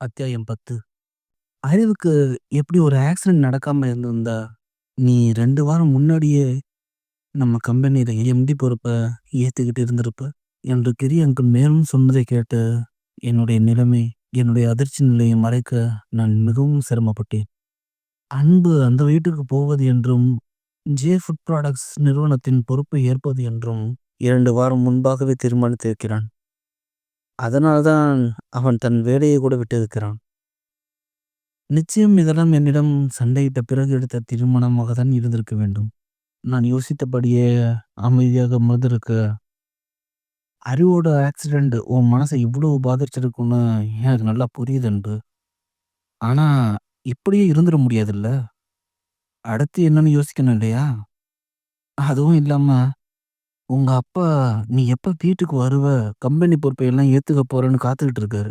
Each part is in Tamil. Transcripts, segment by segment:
அத்தியாயம் 10 அறிவுக்கு எப்படி ஒரு ஆக்சிடென்ட் நடக்காம இருந்திருந்தா, நீ ரெண்டு வாரம் முன்னாடியே நம்ம கம்பெனியில எம்டி பொறுப்ப ஏத்துக்கிட்டு இருந்திருப்ப. என்று கிரி அங்கிள் மேலும் சொன்னதைக் கேட்டு, என்னுடைய நிலைமை, என்னுடைய அதிர்ச்சி நிலையை மறைக்க நான் மிகவும் சிரமப்பட்டேன். அன்பு அந்த வீட்டுக்கு போவது என்றும், ஜே ஃபுட் ப்ராடக்ட்ஸ் நிறுவனத்தின் பொறுப்பை ஏற்பது என்றும் இரண்டு வாரம் முன்பாகவே தீர்மானித்திருக்கிறான். அதனால்தான் அவன் தன் வேலையை கூட விட்டிருக்கிறான். நிச்சயம் இதெல்லாம் என்னிடம் சண்டையிட்ட பிறகு எடுத்த தீர்மானமாகத்தான் இருந்திருக்க வேண்டும். நான் யோசித்தபடியே அமைதியாக அமர்ந்திருக்க, அறிவோட ஆக்சிடென்ட் உன் மனசை இவ்வளவு பாதிச்சிருக்கும்னு எனக்கு நல்லா புரியுது அன்பு. ஆனா, இப்படியே இருந்துட முடியாதுல்ல. அடுத்து என்னன்னு யோசிக்கணும் இல்லையா? அதுவும் இல்லாம, உங்க அப்பா நீ எப்ப வீட்டுக்கு வருவ, கம்பெனி பொறுப்பை எல்லாம் ஏத்துக்கப் போறன்னு காத்துக்கிட்டு இருக்காரு.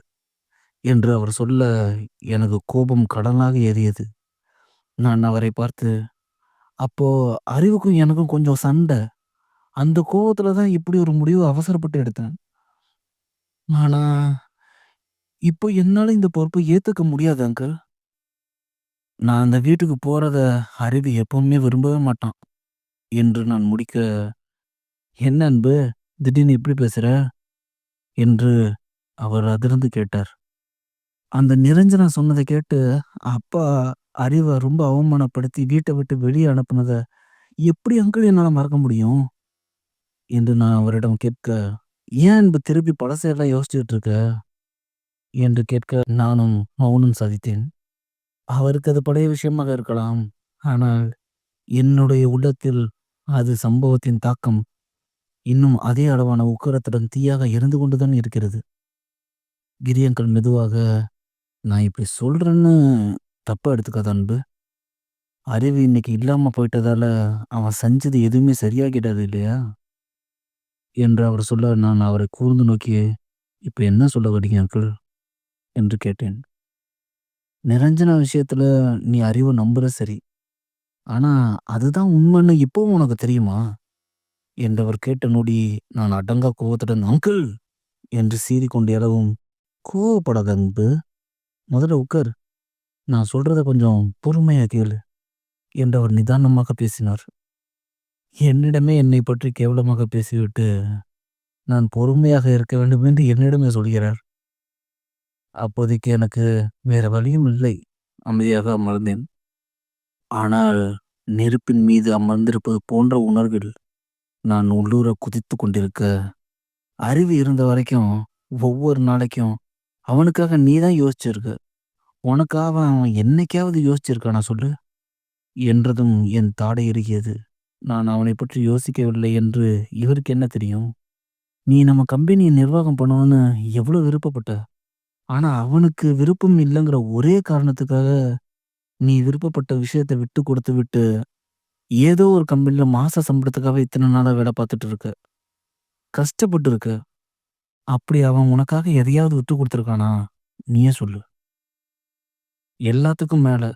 என்று அவர் சொல்ல எனக்கு கோபம் கடலாக ஏறியது. நான் அவரைப் பார்த்து, அப்போ அறிவுக்கும் எனக்கும் கொஞ்சம் சண்டை. அந்த கோவத்துல தான் இப்படி ஒரு முடிவு அவசரப்பட்டு எடுத்தேன். ஆனா, இப்போ என்னால இந்த பொறுப்பை ஏத்துக்க முடியாது அங்கிள். நான் அந்த வீட்டுக்கு போறத அறிவு எப்பவுமே விரும்பவே மாட்டான். என்று நான் முடிக்க, என்ன அன்பு திடீர்னு இப்படி பேசுற? என்று அவர் அதிர்ந்து கேட்டார். அந்த நிரஞ்சனா சொன்னதை கேட்டு, அப்பா அறிவை ரொம்ப அவமானப்படுத்தி வீட்டை விட்டு வெளியே அனுப்புனதை எப்படி அங்கிள் என்னால் மறக்க முடியும்? என்று நான் அவரிடம் கேட்க, ஏன் அன்பு திருப்பி பழசையெல்லாம் யோசிச்சுட்டு இருக்க? என்று கேட்க நானும் மௌனம் சாதித்தேன். அவருக்கு அது பழைய விஷயமாக இருக்கலாம். ஆனால், என்னுடைய உள்ளத்தில் அது சம்பவத்தின் தாக்கம் இன்னும் அதே அளவான உக்கரத்துடன் தீயாக இருந்து கொண்டுதான் இருக்கிறது. கிரியங்கள் மெதுவாக, நான் இப்படி சொல்றேன்னு தப்பா எடுத்துக்காத அன்பு. அறிவு இன்னைக்கு இல்லாம போயிட்டதால அவன் செஞ்சது எதுவுமே சரியாகிடாது இல்லையா? என்று அவர் சொல்ல நான் அவரை கூர்ந்து நோக்கி, இப்ப என்ன சொல்ல வரீங்க அங்கிள்? என்று கேட்டேன். நிரஞ்சனா விஷயத்துல நீ அறிவை நம்புற சரி. ஆனா, அதுதான் உண்மைன்னு இப்போவும் உனக்கு தெரியுமா? என்றவர் கேட்ட நொடி நான் அடங்கா கோவத்துடன் அங்கிள் என்று சீறிக்கொண்டு எழவும், கோவப்படாத அன்பு. முதல்ல உட்கார். நான் சொல்றத கொஞ்சம் பொறுமையாக கேளு. என்றவர் நிதானமாக பேசினார். என்னிடமே என்னை பற்றி கேவலமாக பேசிவிட்டு, நான் பொறுமையாக இருக்க வேண்டும் என்று என்னிடமே சொல்கிறார். அப்போதைக்கு எனக்கு வேற வழியும் இல்லை. அமைதியாக அமர்ந்தேன். ஆனால், நெருப்பின் மீது அமர்ந்திருப்பது போன்ற உணர்வில் நான் உள்ளூர குதித்து கொண்டிருக்க, அறிவு இருந்த வரைக்கும் ஒவ்வொரு நாளைக்கும் அவனுக்காக நீ தான் யோசிச்சிருக்க. உனக்காக அவன் என்னைக்காவது யோசிச்சிருக்கானா சொல்லு? என்றதும் என் தாடை இறுகியது. நான் அவனை பற்றி யோசிக்கவில்லை என்று இவருக்கு என்ன தெரியும்? நீ நம்ம கம்பெனியை நிர்வாகம் பண்ணணும்னு எவ்வளோ விருப்பப்பட்ட. ஆனால் அவனுக்கு விருப்பம் இல்லைங்கிற ஒரே காரணத்துக்காக நீ விருப்பப்பட்ட விஷயத்தை விட்டு கொடுத்து விட்டு, ஏதோ ஒரு கம்பெனியில் மாச சம்பளத்துக்காக இத்தனை நாளாக வேலை பார்த்துட்டு இருக்க. கஷ்டப்பட்டு இருக்க. அப்படி அவன் உனக்காக எதையாவது விட்டு கொடுத்துருக்கானா? நீயே சொல்லு. எல்லாத்துக்கும் மேலே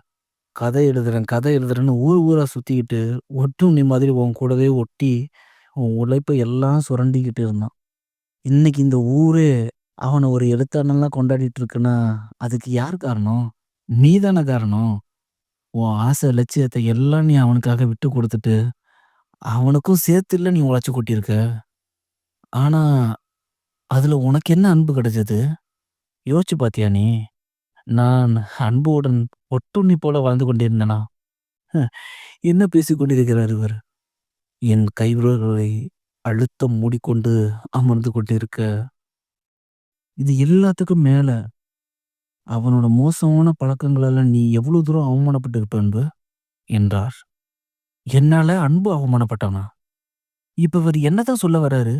கதை எழுதுறேன் கதை எழுதுறேன்னு ஊர் ஊராக சுற்றிக்கிட்டு ஒட்டும் நீ மாதிரி உன் கூடவே ஒட்டி, உன் உழைப்பை எல்லாம் சுரண்டிக்கிட்டு இருந்தான். இன்னைக்கு இந்த ஊரே அவனை ஒரு எழுத்தாளனா கொண்டாடிட்டு இருக்குன்னா, அதுக்கு யார் காரணம்? நீதானே காரணம். உன் ஆசை லட்சியத்தை எல்லாம் நீ அவனுக்காக விட்டு கொடுத்துட்டு, அவனுக்கும் சேர்த்துல நீ உழைச்சு கொட்டியிருக்க. ஆனா, அதுல உனக்கு என்ன அன்பு கிடைச்சது? யோசிச்சு பார்த்தியா நீ? நான் அன்புடன் ஒட்டுண்ணி போல வாழ்ந்து கொண்டிருந்தேனா? என்ன பேசிக் கொண்டிருக்கிறார் இவர்? என் கைவிரல்களை அழுத்தம் மூடிக்கொண்டு அமர்ந்து கொண்டிருக்க, இது எல்லாத்துக்கும் மேல, அவனோட மோசமான பழக்கங்களால நீ எவ்வளவு தூரம் அவமானப்பட்டு அன்பு? என்றார். என்னால அன்பு அவமானப்பட்டானா? இப்ப இவர் என்னதான் சொல்ல வர்றாரு?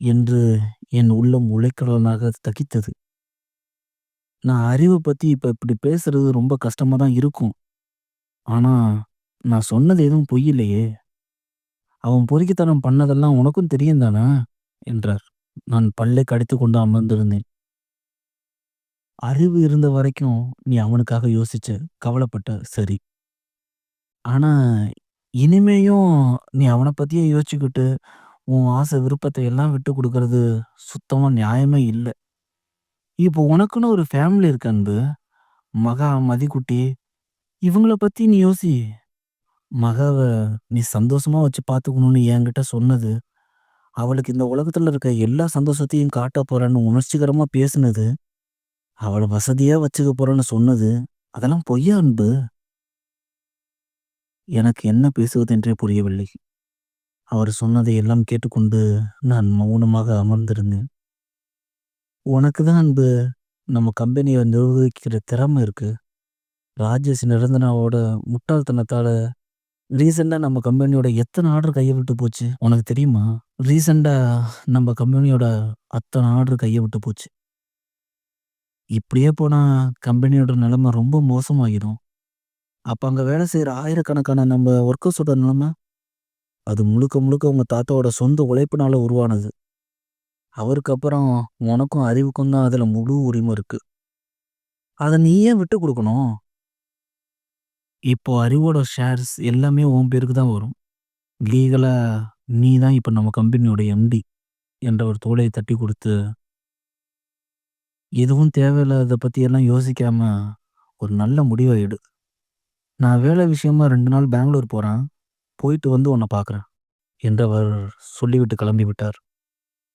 என்று என் உள்ளம் உழைக்கலனாக தகித்தது. நான் அறிவை பத்தி இப்ப இப்படி பேசுறது ரொம்ப கஷ்டமா தான் இருக்கும். ஆனா, நான் சொன்னது எதுவும் பொய் இல்லையே. அவன் பொறுக்கித்தனம் பண்ணதெல்லாம் உனக்கும் தெரியும் தானா என்றார். நான் பல்லை கடித்து கொண்டு அமர்ந்திருந்தேன். அறிவு இருந்த வரைக்கும் நீ அவனுக்காக யோசிச்ச, கவலைப்பட்ட சரி. ஆனா, இனிமேயும் நீ அவனை பத்தியே யோசிச்சுக்கிட்டு, உன் ஆசை விருப்பத்தை எல்லாம் விட்டு கொடுக்கறது சுத்தமா நியாயமே இல்ல. இப்போ உனக்குன்னு ஒரு ஃபேமிலி இருக்கு அன்பு. மகா, மதிக்குட்டி இவங்கள பத்தி நீ யோசி. மகாவ நீ சந்தோஷமா வச்சு பார்த்துக்கணும்னு என்கிட்ட சொன்னது. அவளுக்கு இந்த உலகத்துல இருக்க எல்லா சந்தோஷத்தையும் காட்டப் போறேன்னு உணர்ச்சிகரமா பேசுனது. அவளை வசதியா வச்சுக்க போகிறேன்னு சொன்னது. அதெல்லாம் பொய்யா அன்பு? எனக்கு என்ன பேசுவதென்றே புரியவில்லை. அவர் சொன்னதை எல்லாம் கேட்டுக்கொண்டு நான் மௌனமாக அமர்ந்திருந்தேன். உனக்கு தான் அன்பு நம்ம கம்பெனியை நிர்வகிக்கிற திறமை இருக்கு. ராஜேஷ் நிரந்தனாவோட முட்டாள்தனத்தால ரீசெண்டாக நம்ம கம்பெனியோட எத்தனை ஆர்டர் கையை விட்டு போச்சு உனக்கு தெரியுமா? ரீசெண்டாக நம்ம கம்பெனியோட அத்தனை ஆர்டர் கையை விட்டு போச்சு. இப்படியே போனால் கம்பெனியோட நிலைமை ரொம்ப மோசமாகிடும். அப்போ அங்கே வேலை செய்கிற ஆயிரக்கணக்கான நம்ம ஒர்க்கர்ஸோட நிலைமை? அது முழுக்க முழுக்க உங்கள் தாத்தாவோட சொந்த உழைப்பினால் உருவானது. அவருக்கு அப்புறம் உனக்கும் அறிவுக்கும் தான் அதில் முழு உரிமை இருக்குது அதை நீ ஏன் விட்டு கொடுக்கணும் இப்போ அறிவோட ஷேர்ஸ் எல்லாமே உன் பேருக்கு தான் வரும். லீகலாக நீ தான் இப்போ நம்ம கம்பெனியோட எம்டி என்ற ஒரு தோலையை தட்டி கொடுத்து எதுவும் தேவையில்லாத பத்தி எல்லாம் யோசிக்காம ஒரு நல்ல முடிவை எடு. நான் வேலை விஷயமா ரெண்டு நாள் பெங்களூர் போறேன். போயிட்டு வந்து உன்னை பார்க்குறேன். என்றவர் சொல்லிவிட்டு கிளம்பிவிட்டார்.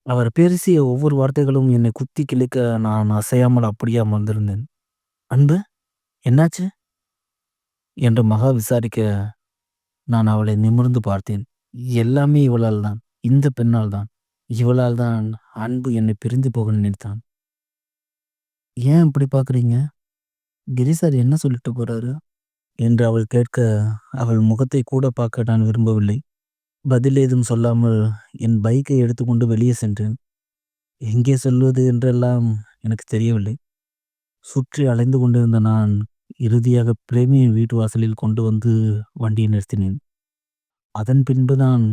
அவர் பேசிய ஒவ்வொரு வார்த்தைகளும் என்னை குத்தி கிழிக்க நான் அசையாமல் அப்படியே அமர்ந்திருந்தேன். அன்பு என்னாச்சு? என்று மகா விசாரிக்க நான் அவளை நிமிர்ந்து பார்த்தேன். எல்லாமே இவளால் தான். இந்த பெண்ணால் தான். இவளால் தான் அன்பு என்னை பிரிந்து போக நினைத்தான். ஏன் இப்படி பார்க்குறீங்க? கிரி சார் என்ன சொல்லிட்டு போறாரு? என்று அவள் கேட்க அவள் முகத்தை கூட பார்க்க நான் விரும்பவில்லை. பதில் ஏதும் சொல்லாமல் என் பைக்கை எடுத்துக்கொண்டு வெளியே சென்றேன். எங்கே செல்வது என்றெல்லாம் எனக்கு தெரியவில்லை. சுற்றி அலைந்து கொண்டிருந்த நான் இறுதியாக பிரேமியின் வீட்டு வாசலில் கொண்டு வந்து வண்டியை நிறுத்தினேன். அதன் பின்புதான்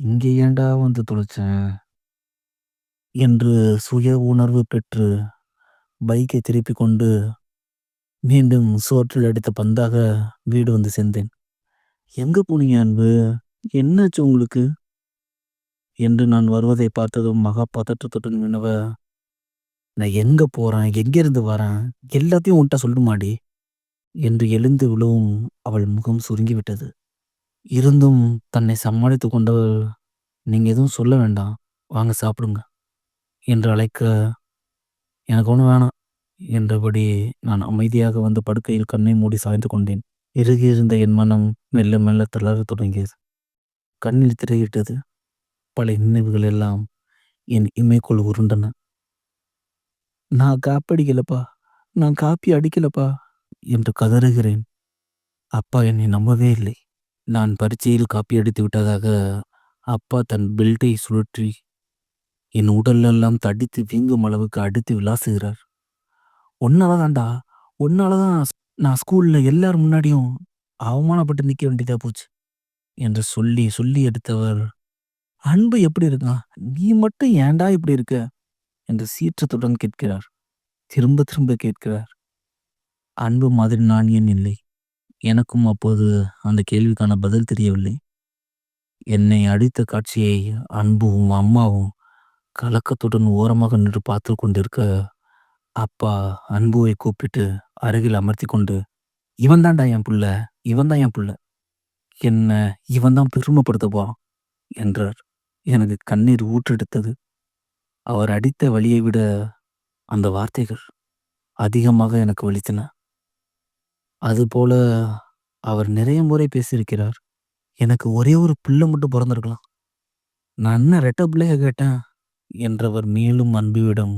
இங்கே ஏன்டா வந்து தொலைச்சேன்? என்று சுய உணர்வு பெற்று பைக்கை திருப்பிக் கொண்டு மீண்டும் சோற்றில் அடித்த பந்தாக வீடு வந்து சேர்ந்தேன். எங்க போனீங்க அன்பு? என்னாச்சு உங்களுக்கு? என்று நான் வருவதை பார்த்ததும் மகா பதற்றத்துடன் வினவ, நான் எங்க போறேன்? எங்கிருந்து வரேன்? எல்லாத்தையும் உன்ட்ட சொல்லுமாடி என்று எழுந்து விழவும் அவள் முகம் சுருங்கிவிட்டது. இருந்தும் தன்னை சமாளித்துக் கொண்டவள், நீங்க எதுவும் சொல்ல வேண்டாம். வாங்க சாப்பிடுங்க. என்று அழைக்க, எனக்கு ஒன்று வேணாம். என்றபடி நான் அமைதியாக வந்து படுக்கையில் கண்ணை மூடி சாய்ந்து கொண்டேன். இறுகியிருந்த என் மனம் மெல்ல மெல்ல தளரத் தொடங்கியது. கண்ணில் திரையிட்டது. பழைய நினைவுகள் எல்லாம் என் இமைக்குள் உருண்டன. நான் காப்பி அடிக்கலப்பா. நான் காப்பி அடிக்கலப்பா. என்று கதறுகிறேன். அப்பா என்னை நம்பவே இல்லை. நான் பரீட்சையில் காப்பி அடித்து விட்டதாக அப்பா தன் பெல்ட்டை சுழற்றி என் உடலெல்லாம் தடித்து வீங்கும் அளவுக்கு அடித்து விளாசுகிறார். உன்னால தான்டா. உன்னால தான் நான் ஸ்கூல்ல எல்லார் முன்னாடியும் அவமானப்பட்டு நிற்க வேண்டியதா போச்சு. என்று சொல்லி சொல்லி எடுத்தவர், அன்பு எப்படி இருக்கான்? நீ மட்டும் ஏன்டா இப்படி இருக்க? என்று சீற்றத்துடன் கேட்கிறார். திரும்ப திரும்ப கேட்கிறார். அன்பு மாதிரி நான் ஏன் இல்லை? எனக்கும் அப்போது அந்த கேள்விக்கான பதில் தெரியவில்லை. என்னை அடித்த காட்சியை அன்பும் அம்மாவும் கலக்கத்துடன் ஓரமாக நின்று பார்த்து கொண்டிருக்க, அப்பா அன்புவை கூப்பிட்டு அருகில் அமர்த்திக் கொண்டு, இவன் தான்டா என் புள்ள. இவன் தான் என் புள்ள. என்ன இவன் தான் பெருமைப்படுத்த என்றார். எனக்கு கண்ணீர் ஊற்றெடுத்தது. அவர் அடித்த வழியை விட அந்த வார்த்தைகள் அதிகமாக எனக்கு வலித்தன. அதுபோல அவர் நிறைய முறை பேசியிருக்கிறார். எனக்கு ஒரே ஒரு பிள்ளை மட்டும் பிறந்திருக்கலாம் நான் என்ன ரெட்ட பிள்ளைய கேட்டேன்? என்றவர் மேலும் அன்புவிடம்,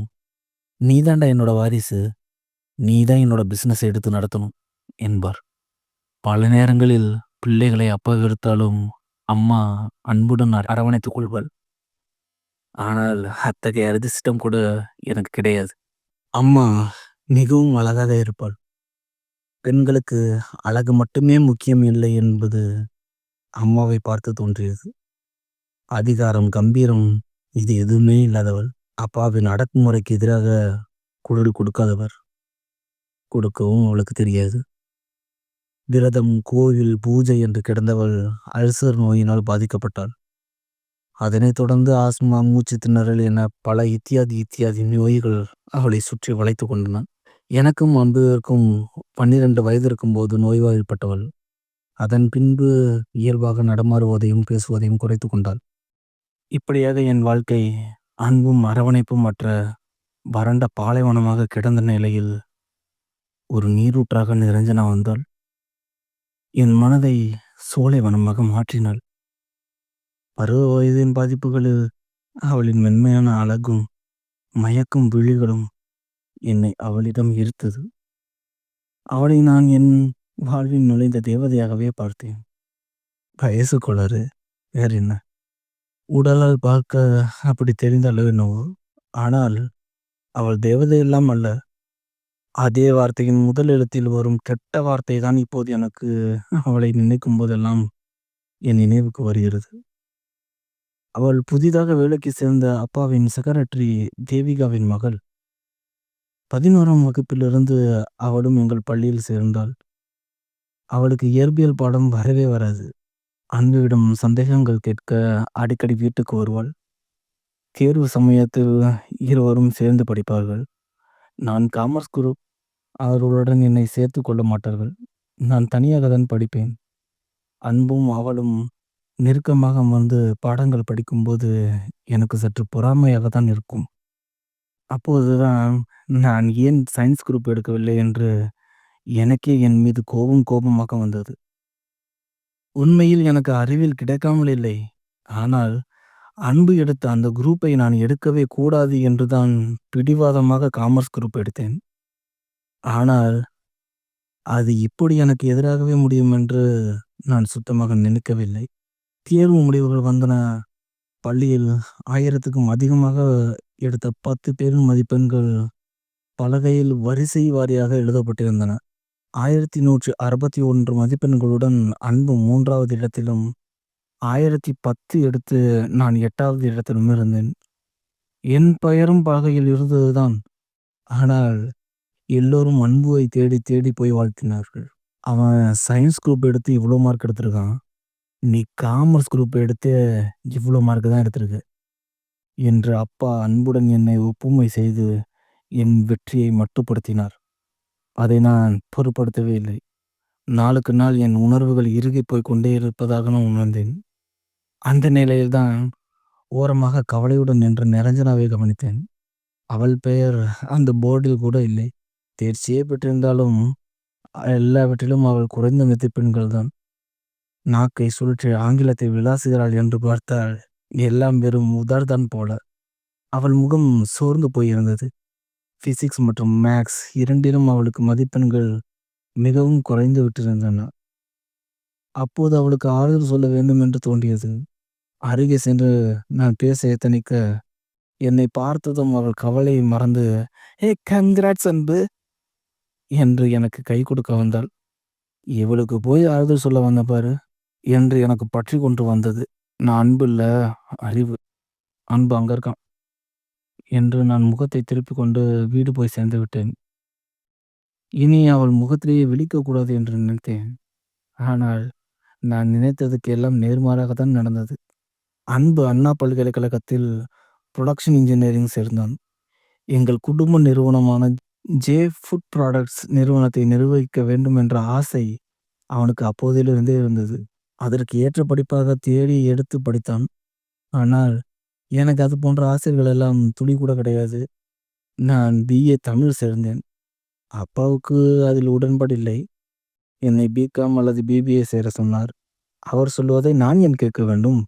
நீதாண்டா என்னோட வாரிசு. நீ தான் என்னோட பிசினஸ் எடுத்து நடத்தணும் என்பார். பல நேரங்களில் பிள்ளைகளை அப்பா வெறுத்தாலும் அம்மா அன்புடன் அரவணைத்துக் கொள்வாள். ஆனால் அத்தகைய அதிர்ஷ்டம் கூட எனக்கு கிடையாது. அம்மா மிகவும் அழகாக இருப்பாள். பெண்களுக்கு அழகு மட்டுமே முக்கியம் இல்லை என்பது அம்மாவை பார்த்து தோன்றியது. அதிகாரம், கம்பீரம் இது எதுவுமே இல்லாதவள். அப்பாவின் அடக்குமுறைக்கு எதிராக குரல் கொடுக்காதவர். கொடுக்கவும் அவளுக்கு தெரியாது. விரதம், கோவில், பூஜை என்று கிடந்தவள் அல்சர் நோயினால் பாதிக்கப்பட்டாள். அதனைத் தொடர்ந்து ஆஸ்மா, மூச்சு திணறல் என பல இத்தியாதி இத்தியாதி நோய்கள் அவளை சுற்றி வளைத்துக் கொண்டன. எனக்கும் அன்புவிற்கும் பன்னிரண்டு வயது இருக்கும்போது நோய்வாய்ப்பட்டவள். அதன் பின்பு இயல்பாக நடமாறுவதையும் பேசுவதையும் குறைத்துக் கொண்டாள். இப்படியாக என் வாழ்க்கை அன்பும் அரவணைப்பும் அற்ற வறண்ட பாலைவனமாக கிடந்த நிலையில் ஒரு நீரூற்றாக நிரஞ்சனா வந்தாள். என் மனதை சோலைவனமாக மாற்றினாள். பருவ வயதின் பாதிப்புகளில் அவளின் மென்மையான அழகும் மயக்கும் விழிகளும் என்னை அவளிடம் ஈர்த்தது. அவளை நான் என் வாழ்வில் நுழைந்த தேவதையாகவே பார்த்தேன். வயசு கோளாறு வேறென்ன? உடலால் பார்க்க அப்படி தெரிந்த என்னவோ. ஆனால் அவள் தேவதை எல்லாம் அல்ல. அதே வார்த்தையின் முதல் எழுத்தில் வரும் கெட்ட வார்த்தை தான் இப்போது எனக்கு அவளை நினைக்கும் போதெல்லாம் என் நினைவுக்கு வருகிறது. அவள் புதிதாக வேலைக்கு சேர்ந்த அப்பாவின் செக்ரட்டரி தேவிகாவின் மகள். பதினோராம் வகுப்பிலிருந்து அவளும் எங்கள் பள்ளியில் சேர்ந்தாள். அவளுக்கு இயற்பியல் பாடம் வரவே வராது. அன்புவிடம் சந்தேகங்கள் கேட்க அடிக்கடி வீட்டுக்கு வருவாள். தேர்வு சமயத்தில் இருவரும் சேர்ந்து படிப்பார்கள். நான் காமர்ஸ் குரூப். அவர்களுடன் என்னை சேர்த்துக் கொள்ள மாட்டார்கள். நான் தனியாகத்தான் படிப்பேன். அன்பும் அவளும் நெருக்கமாக அமர்ந்து பாடங்கள் படிக்கும்போது எனக்கு சற்று பொறாமையாகத்தான் இருக்கும். அப்போதுதான் நான் ஏன் சயின்ஸ் குரூப் எடுக்கவில்லை என்று எனக்கே என் மீது கோபம் கோபமாக வந்தது. உண்மையில் எனக்கு அறிவில் கிடைக்காமல் இல்லை. ஆனால் அன்பு எடுத்த அந்த குரூப்பை நான் எடுக்கவே கூடாது என்று தான் பிடிவாதமாக காமர்ஸ் குரூப் எடுத்தேன். ஆனால் அது இப்படி எனக்கு எதிராகவே முடியும் என்று நான் சுத்தமாக நினைக்கவில்லை. தேர்வு முடிவுகள் வந்தன. பள்ளியில் ஆயிரத்துக்கும் அதிகமாக எடுத்த பத்து பேரின் மதிப்பெண்கள் பலகையில் வரிசை வாரியாக எழுதப்பட்டிருந்தன. ஆயிரத்தி நூற்று அறுபத்தி ஒன்று மதிப்பெண்களுடன் அன்பு மூன்றாவது இடத்திலும் ஆயிரத்தி பத்து எடுத்து நான் எட்டாவது இடத்திலும் இருந்தேன். என் பெயரும் பலகையில் இருந்ததுதான். ஆனால் எல்லோரும் அன்புவை தேடித் தேடி போய் வாழ்த்தினார்கள். அவன் சயின்ஸ் குரூப் எடுத்து இவ்வளோ மார்க் எடுத்திருக்கான். நீ காமர்ஸ் குரூப் எடுத்து இவ்வளோ மார்க் தான் எடுத்திருக்க. என்று அப்பா அன்புடன் என்னை ஒப்புமை செய்து என் வெற்றியை மட்டுப்படுத்தினார். அதை நான் பொருட்படுத்தவே இல்லை. நாளுக்கு நாள் என் உணர்வுகள் இறுகிப் போய்க் கொண்டே இருப்பதாக நான் உணர்ந்தேன். அந்த நிலையில்தான் ஓரமாக கவலையுடன் நின்ற நிரஞ்சனாவை கவனித்தேன். அவள் பெயர் அந்த போர்டில் கூட இல்லை. தேர்ச்சியே பெற்றிருந்தாலும் எல்லாவற்றிலும் அவள் குறைந்த மதிப்பெண்கள்தான். நாக்கை சுழற்றி ஆங்கிலத்தை விளாசுகிறாள் என்று பார்த்தால் எல்லாம் வெறும் உதார்தான் போல. அவள் முகம் சோர்ந்து போயிருந்தது. பிசிக்ஸ் மற்றும் மேக்ஸ் இரண்டிலும் அவளுக்கு மதிப்பெண்கள் மிகவும் குறைந்து விட்டிருந்தன. அப்போது அவளுக்கு ஆறுதல் சொல்ல வேண்டும் என்று தோன்றியது. அருகே சென்று நான் பேச எத்தனிக்க என்னைப் பார்த்ததும் அவள் கவலையை மறந்து ஹே கங்ராட்ஸ் அன்பு. என்று எனக்கு கை கொடுக்க வந்தாள். இவளுக்கு போய் ஆறுதல் சொல்ல வந்தேன் பாரு. என்று எனக்கு பற்றி கொண்டு வந்தது. நான் அன்பு இல்ல அறிவு. அன்பு அங்க இருக்கான். என்று நான் முகத்தைத் திருப்பிக் கொண்டு வீடு போய் சேர்ந்து விட்டேன். இனி அவள் முகத்திலேயே விழிக்கக்கூடாது என்று நினைத்தேன். ஆனால் நான் நினைத்ததுக்கு எல்லாம் நேர்மாறாகத்தான் நடந்தது. அன்பு அண்ணா பல்கலைக்கழகத்தில் புரொடக்ஷன் இன்ஜினியரிங் சேர்ந்தான். எங்கள் குடும்ப நிறுவனமான ஜே ஃபுட் புராடக்ட்ஸ் நிறுவனத்தை நிர்வகிக்க வேண்டும் என்ற ஆசை அவனுக்கு அப்போதிலிருந்தே இருந்தது. அதற்கு ஏற்ற படிப்பாகத் தேடி எடுத்துப் படித்தான். ஆனால் எனக்கு அது போன்ற ஆசிரியர்கள் எல்லாம் துளி கூட கிடையாது. நான் பி.ஏ. தமிழ் சேர்ந்தேன். அப்பாவுக்கு அதில் உடன்பாடில்லை. என்னை பி.காம் அல்லது பி.பி.ஏ. சேர சொன்னார். அவர் சொல்வதை நான் ஏன் கேட்க வேண்டும்?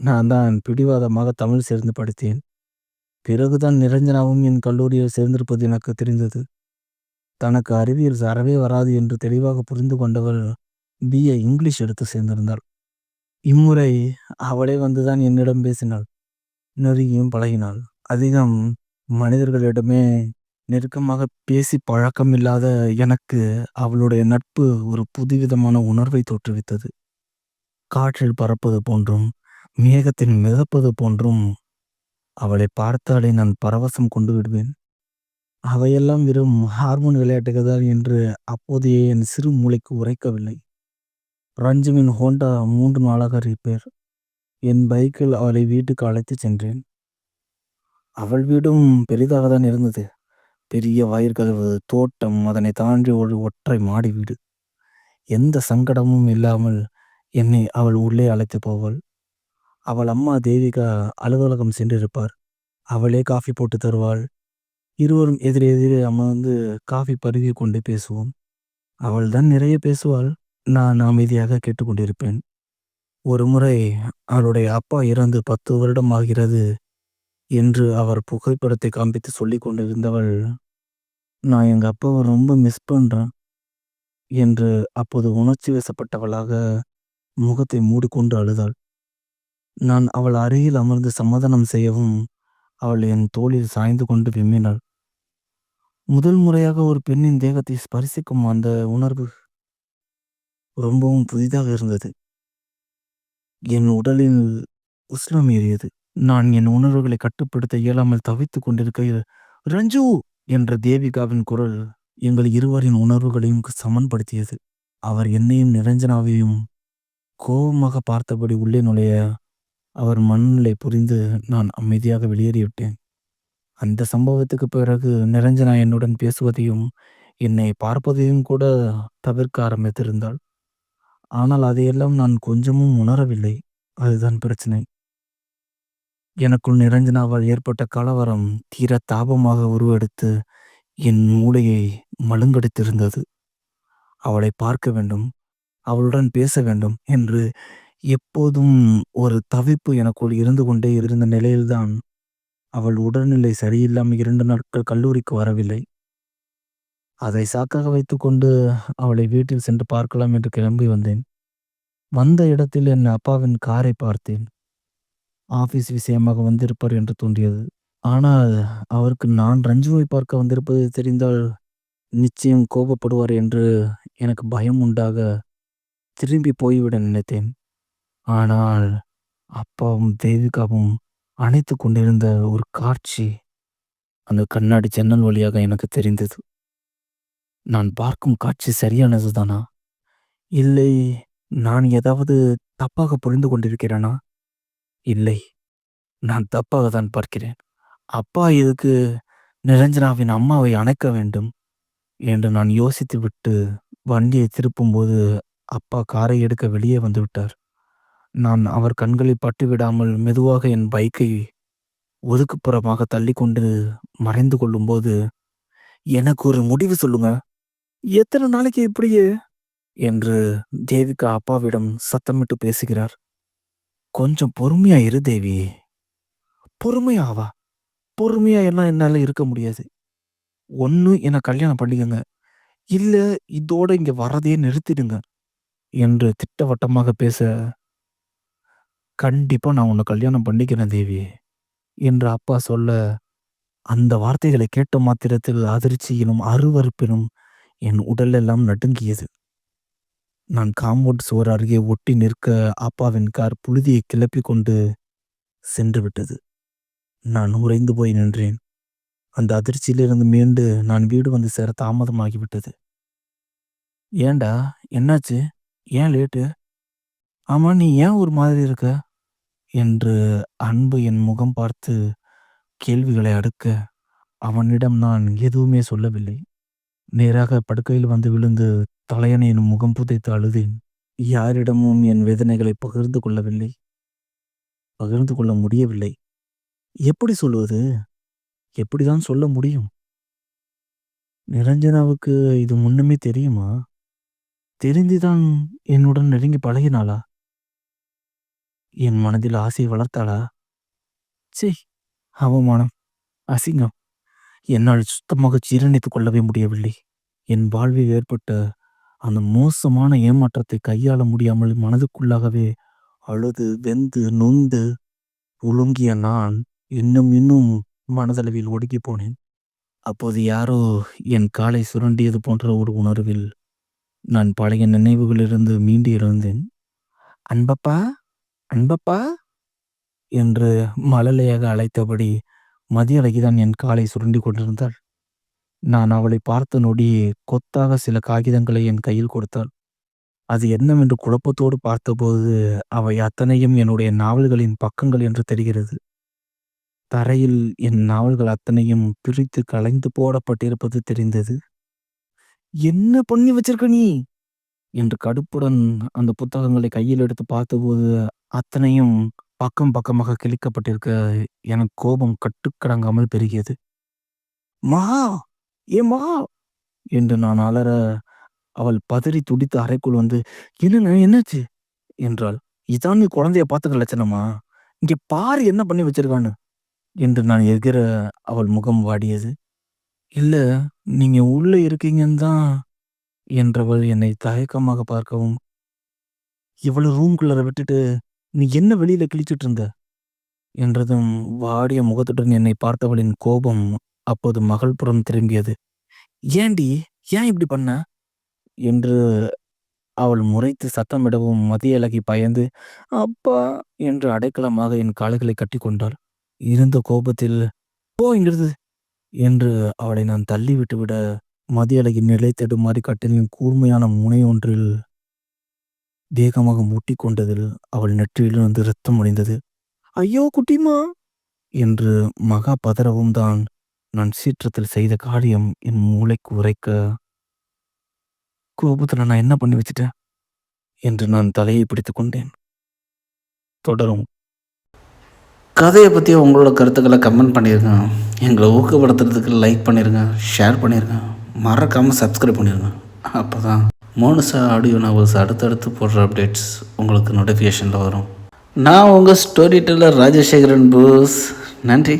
நான் தான் பிடிவாதமாக தமிழ் சேர்ந்து படித்தேன். பிறகுதான் நிரஞ்சனாவும் என் கல்லூரியில் சேர்ந்திருப்பது எனக்கு தெரிந்தது. தனக்கு அறிவியல் அறவே வராது என்று தெளிவாக புரிந்து கொண்டவள் பி.ஏ. இங்கிலீஷ் எடுத்து சேர்ந்திருந்தாள். இம்முறை அவளே வந்துதான் என்னிடம் பேசினாள். நெருங்கியும் பழகினாள். அதிகம் மனிதர்களிடமே நெருக்கமாகப் பேசிப் பழக்கமில்லாத எனக்கு அவளுடைய நட்பு ஒரு புதுவிதமான உணர்வைத் தோற்றுவித்தது. காற்றில் பறப்பது போன்றும் மேகத்தில் மிதப்பது போன்றும் அவளைப் பார்த்தாலே நான் பரவசம் கொண்டு விடுவேன். அவையெல்லாம் வெறும் ஹார்மோன் விளையாட்டுகள்தான் என்று அப்போதைய என் சிறு மூளைக்கு உரைக்கவில்லை. ரஞ்சுவின் ஹோண்டா மூன்று நாளாக ரிப்பேர். என் பைக்கில் அவளை வீட்டுக்கு அழைத்துச் சென்றேன். அவள் வீடும் பெரிதாக தான் இருந்தது. பெரிய வாயிற்கதவு, தோட்டம், அதனைத் தாண்டி ஒரு ஒற்றை மாடி வீடு. எந்த சங்கடமும் இல்லாமல் என்னை அவள் உள்ளே அழைத்துப் போவாள். அவள் அம்மா தேவிகா அலுவலகம் சென்றிருப்பார். அவளே காஃபி போட்டுத் தருவாள். இருவரும் எதிரெதிரே அமர்ந்து காஃபி பருகிக் கொண்டு பேசுவோம். அவள்தான் நிறைய பேசுவாள். நான் அமைதியாக கேட்டுக்கொண்டிருப்பேன். ஒருமுறை அவளுடைய அப்பா இறந்து பத்து வருடம் ஆகிறது என்று அவர் புகைப்படத்தை காண்பித்து சொல்லிக் கொண்டிருந்தவள், நான் எங்க அப்பாவ ரொம்ப மிஸ் பண்றேன் என்று அப்போது உணர்ச்சி வசப்பட்டவளாக முகத்தை மூடிக்கொண்டு அழுதாள். நான் அவள் அருகில் அமர்ந்து சமாதானம் செய்யவும், அவள் என் தோளில் சாய்ந்து கொண்டு விம்மினாள். முதல் முறையாக ஒரு பெண்ணின் தேகத்தை ஸ்பரிசிக்கும் அந்த உணர்வு ரொம்பவும் புதிதாக இருந்தது. என் உடலில் உஷ்ணம் ஏறியது. நான் என் உணர்வுகளை கட்டுப்படுத்த இயலாமல் தவித்துக் கொண்டிருக்கையில், ரஞ்சு! என்ற தேவிகாவின் குரல் எங்கள் இருவரின் உணர்வுகளையும் சமன்படுத்தியது. அவர் என்னையும் நிரஞ்சனாவையும் கோபமாக பார்த்தபடி உள்ளே நுழைய, அவர் மனநிலை புரிந்து நான் அமைதியாக வெளியேறிவிட்டேன். அந்த சம்பவத்துக்குப் பிறகு நிரஞ்சனா என்னுடன் பேசுவதையும், என்னைப் பார்ப்பதையும் கூட தவிர்க்க ஆரம்பித்திருந்தாள். ஆனால் அதையெல்லாம் நான் கொஞ்சமும் உணரவில்லை. அதுதான் பிரச்சனை எனக்குள் நிரஞ்சனாவால் ஏற்பட்ட கலவரம் தீர தாபமாக உருவெடுத்து என் மூளையை மழுங்கடித்திருந்தது. அவளைப் பார்க்க வேண்டும், அவளுடன் பேச வேண்டும் என்று எப்போதும் ஒரு தவிப்பு எனக்குள் இருந்து கொண்டே இருந்த நிலையில்தான், அவள் உடல்நிலை சரியில்லாமல் இரண்டு நாட்கள் கல்லூரிக்கு வரவில்லை. அதை சாக்காக வைத்துக்கொண்டு அவளை வீட்டில் சென்று பார்க்கலாம் என்று கிளம்பி வந்தேன். வந்த இடத்தில் என் அப்பாவின் காரை பார்த்தேன். ஆபீஸ் விஷயமாக வந்திருப்பார் என்று தோன்றியது. ஆனால் அவருக்கு நான் ரஞ்சுவை பார்க்க வந்திருப்பது தெரிந்தால் நிச்சயம் கோபப்படுவார் என்று எனக்கு பயம் உண்டாக, திரும்பி போய்விட நினைத்தேன். ஆனால் அப்பாவும் தேவிகாவும் அணைத்து கொண்டிருந்த ஒரு காட்சி அந்த கண்ணாடி ஜன்னல் வழியாக எனக்கு தெரிந்தது. நான் பார்க்கும் காட்சி சரியானதுதானா? இல்லை நான் ஏதாவது தப்பாக புரிந்து கொண்டிருக்கிறேனா? இல்லை. நான் தப்பாகத்தான் பார்க்கிறேன். அப்பா இதுக்கு நிரஞ்சனாவின் அம்மாவை அணைக்க வேண்டும்? என்று நான் யோசித்துவிட்டு வண்டியை திருப்பும்போது அப்பா காரை எடுக்க வெளியே வந்துவிட்டார். நான் அவர் கண்களில் பட்டுவிடாமல் மெதுவாக என் பைக்கை ஒதுக்குப்புறமாக தள்ளி கொண்டு மறைந்து கொள்ளும்போது, எனக்கு ஒரு முடிவு சொல்லுங்க. எத்தனை நாளைக்கு இப்படியே? என்று தேவிகா அப்பாவிடம் சத்தமிட்டு பேசுகிறார். கொஞ்சம் பொறுமையா இரு தேவி. பொறுமையாவா? பொறுமையா எல்லாம் என்னால இருக்க முடியாது. ஒன்று என்னை கல்யாணம் பண்ணிக்கங்க. இல்ல இதோட இங்க வர்றதையே நிறுத்திடுங்க. என்று திட்டவட்டமாக பேச, கண்டிப்பா நான் உன்னை கல்யாணம் பண்ணிக்கிறேன் தேவி. என்று அப்பா சொல்ல, அந்த வார்த்தைகளை கேட்ட மாத்திரத்தில் அதிர்ச்சியிலும் அருவறுப்பினும் என் உடலெல்லாம் நடுங்கியது. நான் காம்பவுண்ட் சுவர் அருகே ஒட்டி நிற்க அப்பாவின் கார் புழுதியைக் கிளப்பிக் கொண்டு சென்றுவிட்டது. நான் உறைந்து போய் நின்றேன். அந்த அதிர்ச்சியிலிருந்து மீண்டு நான் வீடு வந்து சேர தாமதமாகிவிட்டது. ஏண்டா என்னாச்சு? ஏன் லேட்டு? ஆமா நீ ஏன் ஒரு மாதிரி இருக்க? என்று அன்பு என் முகம் பார்த்து கேள்விகளை அடுக்க, அவனிடம் நான் எதுவுமே சொல்லவில்லை. நேராக படுக்கையில் வந்து விழுந்து தலையணையின் முகம் புதைத்து அழுதேன். யாரிடமும் என் வேதனைகளை பகிர்ந்து கொள்ளவில்லை. பகிர்ந்து கொள்ள முடியவில்லை. எப்படி சொல்வது? எப்படிதான் சொல்ல முடியும்? நிரஞ்சனாவுக்கு இது முன்னமே தெரியுமா? தெரிந்துதான் என்னுடன் நெருங்கி பழகினாளா? என் மனதில் ஆசையை வளர்த்தாளா? சே அவமானம், அசிங்கம். என்னால் சுத்தமாக ஜீரணித்துக் கொள்ளவே முடியவில்லை. என் வாழ்வில் ஏற்பட்ட அந்த மோசமான ஏமாற்றத்தை கையாள முடியாமல் மனதுக்குள்ளாகவே அழுது, வெந்து, நொந்து உழுங்கிய நான் இன்னும் இன்னும் மனதளவில் ஒடுக்கி போனேன். அப்போது யாரோ என் காலை சுரண்டியது போன்ற ஒரு உணர்வில் நான் பழைய நினைவுகளிலிருந்து மீண்டு எழுந்தேன். அன்பப்பா, அன்பப்பா என்று மழலையாக அழைத்தபடி மதியழகிதான் என் காலை சுருண்டி கொண்டிருந்தாள். நான் அவளைப் பார்த்த நொடியே கொத்தாக சில காகிதங்களை என் கையில் கொடுத்தாள். அது என்னவென்று குழப்பத்தோடு பார்த்தபோது அவை அத்தனையும் என்னுடைய நாவல்களின் பக்கங்கள் என்று தெரிகிறது. தரையில் என் நாவல்கள் அத்தனையும் பிரித்து கலைந்து போடப்பட்டிருப்பது தெரிந்தது. "என்ன பண்ணி வச்சிருக்க நீ?" என்று கடுப்புடன் அந்த புத்தகங்களை கையில் எடுத்து பார்த்தபோது, அத்தனையும் பக்கம் பக்கமாக கிழிக்கப்பட்டிருக்க எனக்கு கோபம் கட்டுக்கடங்காமல் பெருகியது. "மகா! ஏ மகா!" என்று நான் அலற, அவள் பதறி துடித்து அறைக்குள் வந்து, "என்னங்க என்னாச்சு?" என்றாள். "இதான் நீ குழந்தைய பார்த்துக்க லட்சணமா? இங்கே பாரு என்ன பண்ணி வச்சிருக்கான்னு." என்று நான் எகிற அவள் முகம் வாடியது. இல்லை நீங்கள் உள்ளே இருக்கீங்கன்னு தான்" என்றவள் என்னை தயக்கமாக பார்க்கவும், "இவள ரூம்குள்ளார விட்டுட்டு நீ என்ன வெளியில கிழிச்சிட்டு இருந்த?" என்றதும் வாடிய முகத்துடன் என்னை பார்த்தவளின் கோபம் அப்போது மகள் புறம் திரும்பியது. ஏண்டி ஏன் இப்படி பண்ண?" என்று அவள் முறைத்து சத்தமிடவும் மதியழகி பயந்து, "அப்பா" என்று அடைக்கலமாக என் கால்களைக் கட்டி கொண்டாள். இருந்த கோபத்தில், "போ இங்கிருந்து" என்று அவளை நான் தள்ளிவிட்டுவிட மதியழகி நிலை தடுமாறி கட்டிலின் கூர்மையான முனை ஒன்றில் வேகமாக மூட்டி கொண்டதில் அவள் நெற்றியிலிருந்து இரத்தம் அடைந்தது "ஐயோ குட்டிமா" என்று மகா பதறவும் தான் நான் சீற்றத்தில் செய்த காரியம் என் மூளைக்கு உரைக்க, கோபத்தில் நான் என்ன பண்ணி வச்சுட்டேன்? என்று நான் தலையை பிடித்து கொண்டேன். தொடரும். கதையை பற்றி உங்களோட கருத்துக்களை கமெண்ட் பண்ணிடுங்க எங்களை ஊக்கப்படுத்துறதுக்கு லைக் பண்ணிடுங்க ஷேர் பண்ணிடுங்க மறக்காமல் சப்ஸ்கிரைப் பண்ணிடுங்க அப்போ தான் மோனுசா ஆடியோ நாவல்ஸ் அடுத்தடுத்து போடுற அப்டேட்ஸ் உங்களுக்கு நோட்டிஃபிகேஷனில் வரும். நான் உங்கள் ஸ்டோரி டெல்லர் ராஜசேகரன் போஸ் நன்றி.